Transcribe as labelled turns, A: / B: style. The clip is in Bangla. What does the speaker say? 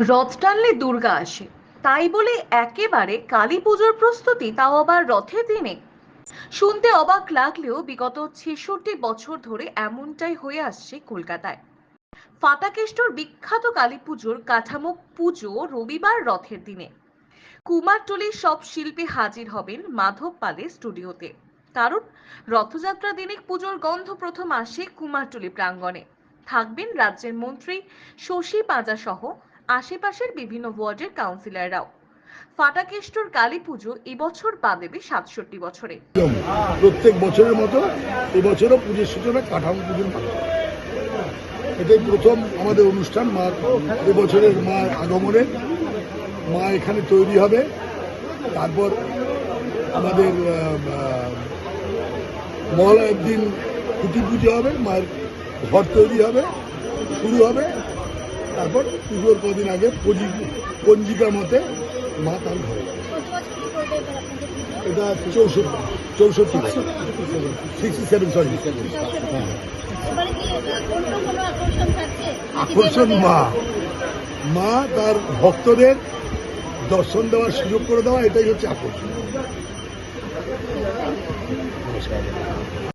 A: রথ টানলে দুর্গা আসে। তাই বলে একেবারে কালী পুজোর প্রস্তুতি তাও আবার রথের দিনে। শুনতে অবাক লাগলেও বিগত ছেষট্টি বছর ধরে এমনটাই হয়ে আসছে কলকাতায়। ফাটাকেষ্টর বিখ্যাত কালী পুজোর কাঠামো পুজো রবিবার রথের দিনে। কুমারটুলির সব শিল্পী হাজির হবেন মাধব পালের স্টুডিওতে। কারণ রথযাত্রা দিনে পুজোর গন্ধ প্রথম আসে কুমারটুলি প্রাঙ্গণে। থাকবেন রাজ্যের মন্ত্রী শশী পাঁজা সহ আশেপাশের বিভিন্ন ওয়ার্ডের কাউন্সিলররাও ফাটাকেষ্টর কালী পুজো এবছর পা দেবে সাতষট্টি বছরে।
B: প্রত্যেক বছরের মতো এবছরও পুজোর সূচনা কাঠামো মাধ্যমে এটাই প্রথম আমাদের অনুষ্ঠান, মা এবছরের মা আগমনে। মা এখানে তৈরি হবে। তারপর আমাদের মহালয়ের দিন খুঁটি পুজো হবে, মায়ের ঘর তৈরি হবে, শুরু হবে। তারপর পুজোর কদিন আগে পঞ্জি- পঞ্জিকা মতে মা তার ঘরে এটা চৌষট্টি চৌষট্টি সিক্সটি সেভেন সরি আকর্ষণ মা। মা তার ভক্তদের দর্শন দেওয়ার সুযোগ করে দেওয়া এটাই হচ্ছে আকর্ষণ। নমস্কার।